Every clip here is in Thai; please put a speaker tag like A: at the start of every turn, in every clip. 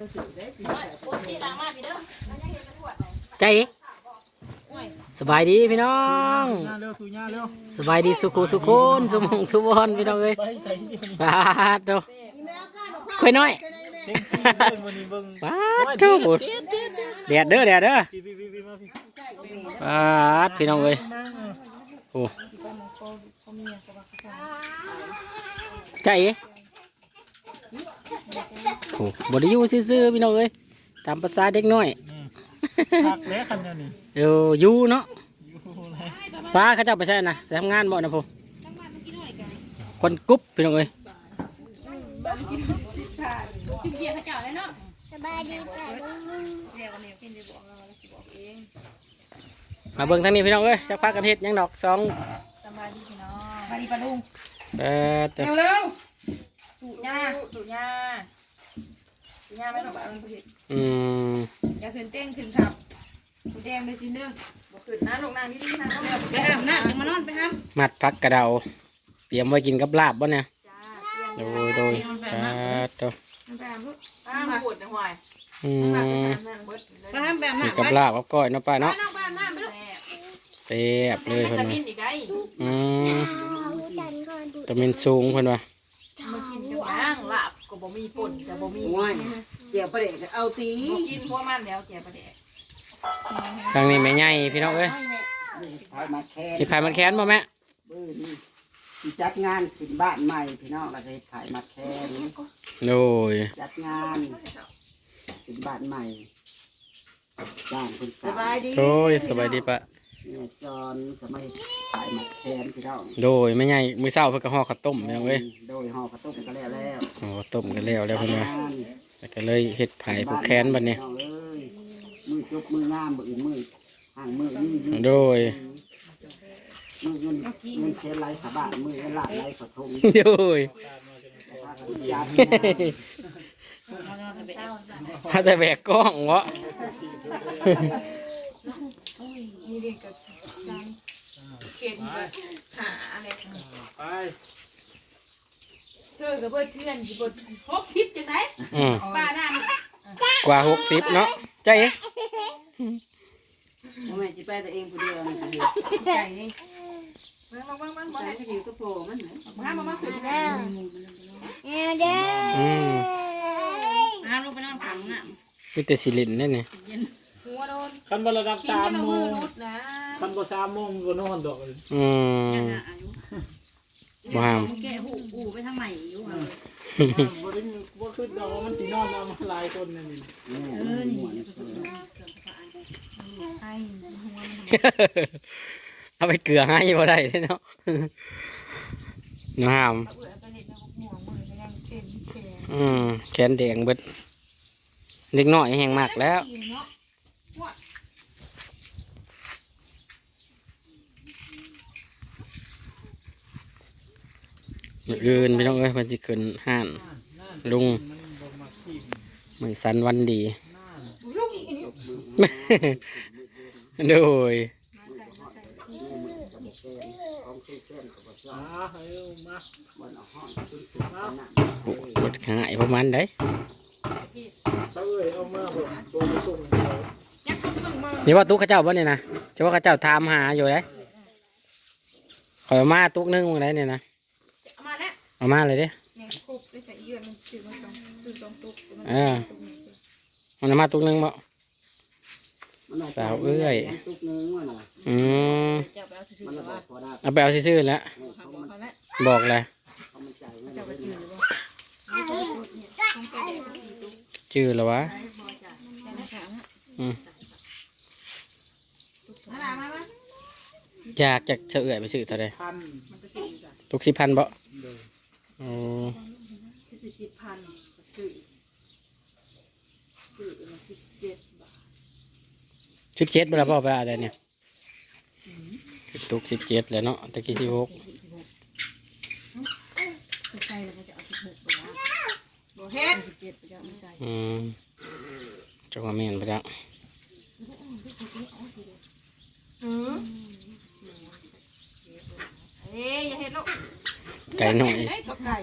A: ใจ๋สบายดีพี่น้องสบายดีสุขุสุขนสมองสุบอนพี่น้องเอ้ย
B: ไปใส่เดียวนี่
A: ปาดโตค่อยน้อย
B: เต็งที่เดินวันนี้เบิ่ง
A: ปาดโตแดดเด้อแดดเด้อ
B: พี่พี่พี่พี่มาพี่
A: ปาดพี่น้องเอ้ยโอ้ใจ เอ๋โอ้บไดอยู่ซื่อๆพี่น้องเอ้ยตามภาษาเด็กน้อย
B: อืมพักแล้วคันเดียวนี่
A: เอออยู่เนาะ
B: อยู่เลย
A: ป้าเขาเจ้าไปใช่นะไปทำงานบ่นะพ่อคนกรุ๊บพี่น้องเอ้ย
C: จุดเดียวเขาเจ้าเลยเนาะ
D: สบายดีป่ะลุง
C: เรียกว่าเนี่ยเป็นจะบอกเราเราสิบอกเอง
A: มาเบิ่งทางนี้พี่น้องเอ้ยจักพักกันเฮ็ดหยังดอกสอง
C: สบายดีพี่น้องสบายดีปะลุง
A: แปด
C: เร็วเร็วสูตรยาสูตรยาสูตร ยาไม่ต้องแบบมันเผ็ด
A: อืม
C: อย่าขึ้นเต้งขึ้นขับสูตรแดงไปสิเด้อบอกขึ้นนะลงนางนี่ดีนะไปห้ามนะยังมานอนไปห้าม
A: มัดพักกระเดา เตรียมไว้กินกับลาบบ่เนี่ย
C: จ้า
A: โดยโดยแปดตัว
C: ไปห้ามลูกห้ามปวดนะหวาย
A: อื
C: ห้าม
A: ม
C: นั่งเบิดไปห้ามแบบ
A: กิ
C: นั้น
A: นกับลาบกับก้อยเนาะป้าเนาะ
C: นั่งบ้านนั่งไปลูก
A: แซ่บเลย
C: วิ
A: เพิ่น
C: ตา
A: ว่า
C: มินอีกไง
A: อืม
D: เอาจันก่อนดู
A: วิตามินสูงเพิ่นว่า
C: มากินกับย่างลา บก็บ่มีป่นแต่บ่มี
E: เกี่ยวประเด็นเอาตี
C: บ่กินพวกมันแล้วแกประเดี๋ยว
A: ทางนี้แม่ใหญ่พี่น้องเอ้ย
E: พายมาแค่
A: มีไผมันแค้นบ่แม่
E: เบื้อนี่สิจัดงานขึ้นบ้านใหม่พี่น้องเราจะถ่ายมาแค่นี้
A: โดย
E: จัดงานขึ้นบ้านใหม่จ้างคุณ
C: สบายดี
A: โดยสบายดีปะ
E: เนี่ยจอนจะไม่ถ่ายมาแค่พี่น้อง
A: โดยแม่ใหญ่มื้อเช้าเพิ่นก็ห่อข้าวต้มพี่น้องเอ้ย
E: โดยห่อกระตุ้มก็แล้วแล้ว
A: ห่อข้าวต้มกันแล้วแล้วเพิ่นว่า
E: งาน
A: แล้วก็เลยเฮ็ดไผ่ผูกแขนบัดนี้
E: พี่องเอ้ยมือจบมืองามมืออื่นมือห่างมือนี่ยืน
A: โดย
E: มือเงินเงินเชนไรขาบ้านมือเงินหลานไรขอทง
A: โดย
E: ยัน
A: ถ้าแต่แบกกล้องวะ
C: นี่เด็กกับการเกณฑ์หาอะไร
B: ไป
C: เธอกับเพื่อนเพื่อนอยู่บนหกสิบจังไหน
A: อืม
C: ป้าหน้าก
A: ว่าหกสิบเนาะใจเอ๊ะ
E: แม่จะไปแต่เองคนเดียวมันะ
C: ใจนี่บ้างบ้างบ้างบ้าง
E: ไปที่อยู่ก็โผล่มันเหรอ
C: บ้างบ้างบ้างขึ้น
D: เด้อเอาเด้อ
A: อืม
C: น้ำลงไปน้ำถังน่ะ
A: มีแต่สิลินนี่นี่
C: หัวโดน
B: คันบระดับ
C: กิน
B: สาม
C: จนเอา
B: โม
C: มืองรุดนะ
B: คันบ่สามโมงก็นอนดอกเลย
A: อืม ว้าว
C: แกหูอูไปทางใหม่อยู่อะ
B: บ่ได้บ่ขึ้นดอกว่ามันสินอนเอามาหลายคนนั่นนี่
E: เออนี่
C: ไอ้หัว
A: เอาไปเกลือให้บ่ได้เด้เนาะน้ำ
C: เบื่อไปเล่นแล้วหัวมือไปยังเป็นแขน
A: อืมแขนแดงเบิดเด็กน้อยแห้งมากแล้ว
C: เนาะ
A: มื้ออื่นพี่น้องเอ้ยเพิ่นสิขึ้นห้านลุง
B: มันบ่มักขี้
A: มื้อสันวันดี
C: ลูกอีกอันนี้
A: โดย
B: อ่าเฮ้ยมา
E: มันเอาห้อง
A: โอ้กดหายประมาณได้
B: เจ้าเอ้ยเอามาบ่ตัวไปส่งให้เขา
C: ยักษ์ต้องมา
A: นี่ว่าตุ๊กเข้าเจ้าบ่เนี่ยนะจะว่าเข้าเจ้าถามหาอยู่ได้ขอยเอามาตุ๊กนึงมึงได้เนี่ยนะ
C: มาแล้ว
A: เอามาเลยเด้
C: เนี่ยครบได้ใส่เยื่อมันซื้อมาสองซื้อสองตุ๊ก
A: เออมันเอามาตุ๊กนึงบ่ สาวเอ้ย
E: ตุกนึงว่ะนะ
A: อืม
C: จะไปเอาซื้อ
E: มัน
C: แต่
E: ระบ
C: ว่า
E: บพอได้
A: เอาไปเอาซื่อๆแล้ว
E: เขามัน
C: พอแล้ว
A: บอกเลย
E: เขามันใจมัน
C: จะไป
E: เลย
C: จืดหรือเปล่านี่ก็ตุ๊กเนี่ยต้องไปแดกสี่ตุ๊ก
A: ชื่อแล้ววะ
C: แต่ในถัง
A: อืม
C: มาละมาละ
A: อยากจะเฉอื่อยไปซื้อเท่าใด
B: พัน
C: มันไปซื้อจ้ะ
A: ตุ๊กสิพันบ่
B: เด้อ
A: โอ้
C: คือสิบพันซื้อซื้อมาสิบเจ็ดบาท
A: สิบเจ็ดบ่ละบ่ไปอะไรเนี่ยตุกสิบเจ็ดแล้วเนาะตะกี้สิบหก
C: ใช่แล้วก็จะเอาสิบหกตัวโบเฮ็ดสิบเจ็ดไปจะไม่ได้
A: อืมจังหวะแม่นไปแล้ว
C: อืมเอ้ยอย่าเฮ็ดลูก
A: ไก่หน่อย
C: เฮ้ยตกไก่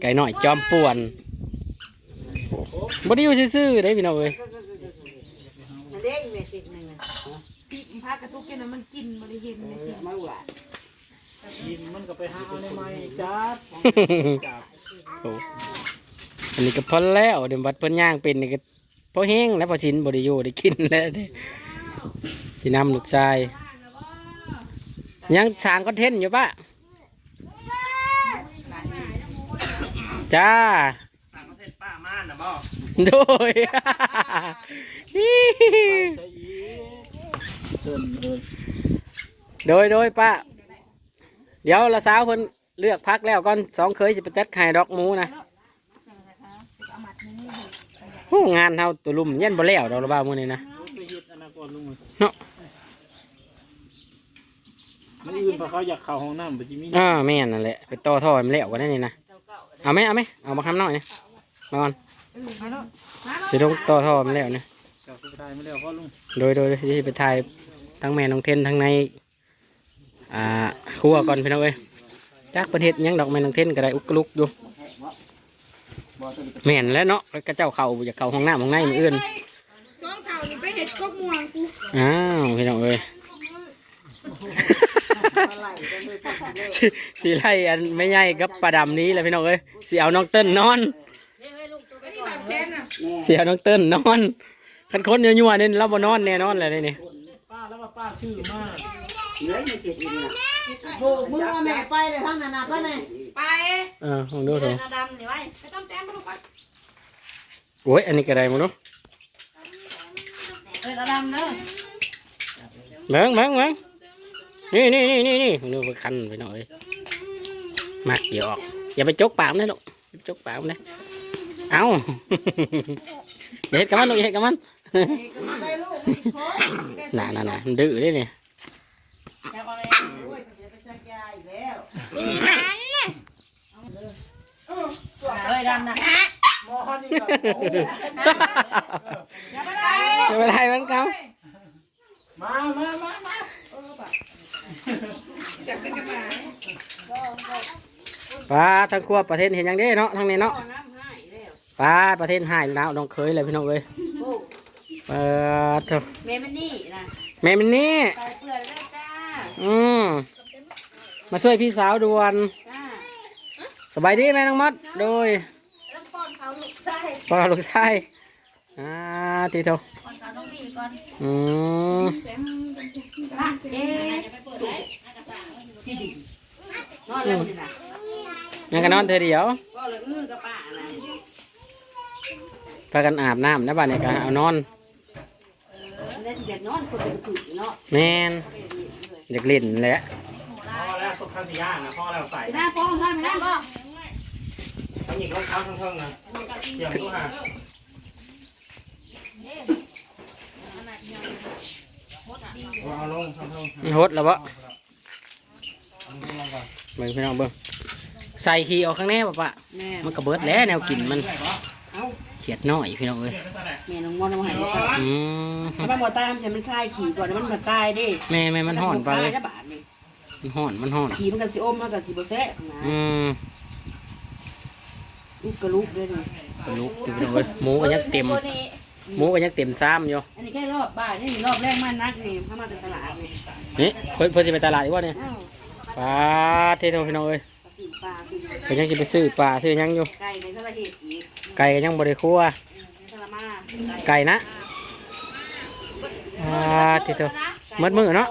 A: ไก่หน่อยจอมป่วนโอ้บ่ได้อยู่ซื่อๆได้พี่น้องเอ้ย
E: มันเด้งเลยสิบหนึ่ง
C: พี่พากระตุกกินน่ะมันกินบ่ได้เห็นเลยสิ
E: มาหวาน
B: ยินมันก็ไปหาเอาในไม้จัดจับ
A: โอ้อันนี้ก็พอแล้วเดี๋ยวบัดเพิ่นย่างเป็นนี่ก็พอแห้งแล้วพอชินบ่ได้อยู่ได้กินแล้วเด้สินำลูกชาย ยังสร้างคอนเทนต์อยู่ปะ จ้า
B: ต่างประเทศป้าม่านนะบ่
A: โดย
B: ใช่อีกเดินเลย
A: โดยโดยป้าเดี๋ยวละสาวคนเลือกพักแล้วก่อนสองเคยสิไปจัดไข่ดอกหมูนะโอ้งานเฮาตัวลุ่มเย็นบ่แล้วดอกละบ้ามื้อนี้นะ
B: ไปเฮ็ดอนาคตลุง
A: เนาะ
B: มันอื่นเพราะเขาอยากเข้าห้องน้ำไปจิมี
A: อ่าแม่นนั่นแหละไปต่อท่อให้มันแล้วกันนั่นนี่นะ เอาไหมเอาไหมเอามาคำหน่อยนะมาก่อน
C: เออมาแล้วมาแล้ว
A: สิต้องต่อท่อให้มันแล้วนะ
B: เจ้าผู้ชายไม่ได้พ่อลุง
A: โดยโดยที่สิไปถ่ายทั้งแม่น้องเทนทั้งในอ่าครัวก่อนพี่น้องเอ้ยจักประเทศยังดอกแม่น้องเทนก็ได้อุกลุกอยู่
E: บ่ต้อง
A: แม่นแล้วเนาะแล้วก็เจ้าเข่าอยากเข่าห้องน้ำห้องในมืออื่น
C: สองเท่านี่ไปเห็ดกบม่วงกู
A: อ้าวพี่น้องเอ้ย
E: มาไล่กันเลยพักเลย
A: สิสีไล่อันไม่ใหญ่กับปลาดำนี้แหละพี่น้องเอ้ยสีเอาน้องเติ้ลนอน
C: ไอ้นี่แบบแค้นน่ะ
E: แม่
A: สีเอาน้องเติ้ลนอนคันคนยั่วๆนี่เราบ่นอนแน่นอนเลยนี่
B: ป้าแล้วว่าป้าชื่อมาก
E: เหลืออยู่เจ็ดอีกนะ
F: โบกมือเอาแม่ไปเลยทั้งนั้นนะไปแม่
C: ไป
A: เออลองดูเถอะ
C: นาดำนี่ไว้ไม่ต้องแต้มมาลูกไป
A: โอ้ยอันนี้ก็ได้มั้งเนาะ
C: เออนาดำเด้อ
A: เบิ่งเบิ่งเบิ่ง นี่นี่นี่นี่นี่ดูไปคันไปหน่อยมักเดี๋ยวออกอย่าไปจกปากมันนะลูกอย่าไปจกปากมันนะเอาอย่าเฮ็ดกับมันลูกอย่าเฮ็ดกับมัน
F: เอกมาได้ลูกอีกคน
A: น่ะน่ะน่ะมันดื้อเด้เนี่ย
C: แล้วก็เลย
F: โอ้ยเดี๋ยวไปจักยาอีกแล้ว
C: เลยดำนะ
B: มอนี่ก็
C: อย่าไปได้
A: จะไปไทยมันเขา
B: มามามามา
C: จับกันกันมา
A: ปลาทั้งครัวประเทศเห็นอย่างนี้เนาะทั้งนี้เนาะปลาประเทศหายแล้วน้องเคยเลยพี่น้องเอ้ยเปิดเถอะ
C: เมมันนี่นะ
A: แม่มินนี่
C: ใส่เปลือกได้จ้า
A: อืมมาช่วยพี่สาวด่วน
C: จ้า
A: สบายดีไหมน้องมัดโดย
C: ต้องป้อนเขาลูกใส่
A: ปลาลูกชายอ่าทีเถอะ
C: ก่อน
A: อืม
C: นะเอ๊ะที่ดินอนแล้วนี่นะ
A: งั้นก็นอนเธอเดียว
C: ก็เลยอื้อกระป๋านะ
A: พากันอาบน้ำนะบ้านนี้ก็เอานอน
C: แล้วสิเด็ดนอนคนเป็นถือเนาะ
A: แมนอยากเล่นแหละ
B: พ่อแล้วสุดข้าวสีย่างนะพ่อแล้วใส่
C: ไปหน้าป้องท่านไปหน้าป้อง
B: ทั้งหญิงรองเท้าทั้งเทิงนะเกี่ยมดูหา เอาลงทำลง
A: มันหดแล้วบ่เบิ่งพี่น้องเบิ่งใส่ขี้ออกข้างแน่ป่ะปะ
E: แม่
A: มันก็เบิดแล้วแนวกินมันเขียดน้อยพี่น้องเอ้ย
E: แม่น้องมอนน้องหายไป
A: อืม
E: ถ้ามันบ่ตายมันใช้มันคลายขี่ก่อนแล้วมันมาตายดิ
A: แม่แม่มันห่อนไปเลย
E: ได้บาทนี่
A: มันห่อนมันห่อน
E: ขี่มันก็สิอมมันก็สิบ่แซ่บนะ
A: อืม
E: ลูกกระลูกด้วยนี่
A: ลูกพี่น้องเอ้ยหมูก็ยังเต็ม หมูก็ยังเต็มซ้ำอยู่
E: อันนี้แค่รอบบ่ายนี่รอบแรกมันนักนี่เข้ามาจากตลาดนี่
A: นี่เพิ่นเพิ่นจะไปตลาดอีกวะเนี่ย
E: อ้าว
A: ปลาเทโทพี่น้องเอ้ย
E: กินปลากิน
A: เพิ่นยังจะไปซื้อปลาซื้อหยังอยู่
E: ไก่ในทะเลเหตุอีก
A: ไก่ก็ยังบริครัว
E: ในทะเลมา
A: ไก่นะปลาเทโทมัดมือเนาะ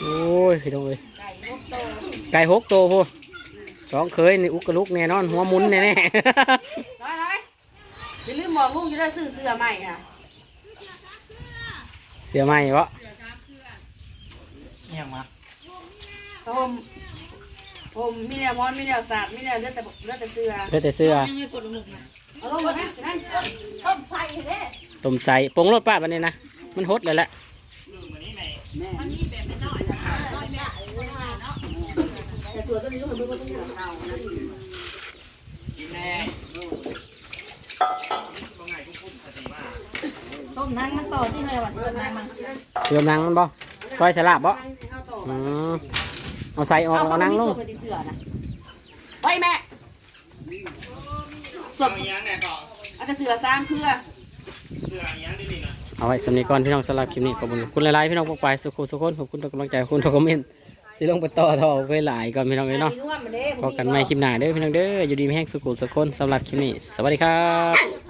A: โอ้ยพี่น้องเอ้ยไก่หกตัวพูสองเคยนี่อุกกระลุกแน่นอนหัวหมุนแน่
E: น้ อยน้อยอย่าลืมบอกลุงจะได้ซื้อเสื้อใหม่ค่ะ
A: ๆเสียไหมวะ
B: เนี่ยมา
E: ผมผมมีแนวมอนมีแนวสาดมีแนวเลือดแต่เลือดแต่เสื้อ
A: เพื่อแต่เสื้อ
E: เอาลงมานะนั่น
C: ต้นใส่เด้
A: ต้มใส่ปรุงรสป้าบันนี้นะมันหดเลยแหละ
E: แต่ตัวตัวนี้มันไม่ต้องเอา
B: แม่
C: มนั้นมันต่อที่ไหนวะต้มนั้นมัน
A: เติมนังมันบ่ซอยสลับบ่อืมเอาใส่ออกเอานังลง
E: เสื้อนะไปแม่
B: สวมยังเนี่ยก่อน
E: เอาแต่เสือสร้างเพื่อ
A: เอาไว้สำนีก่อนพี่น้องสำหรับคลิปนี้ขอบคุณขอบคุณหลายๆพี่น้องพวกไปสุขุสุขคนขอบคุณทุกกำลังใจขอบคุณทุกคอมเมนต์ที่ลงไปต่อทอไปหลายก่อนพี่น้องเลยเนาะพบกันใหม่คลิปหน้าเด้อพี่น้องเด้ออยู่ดีไม่แห้งสุขุสุขคนสำหรับคลิปนี้ สวัสดีครับ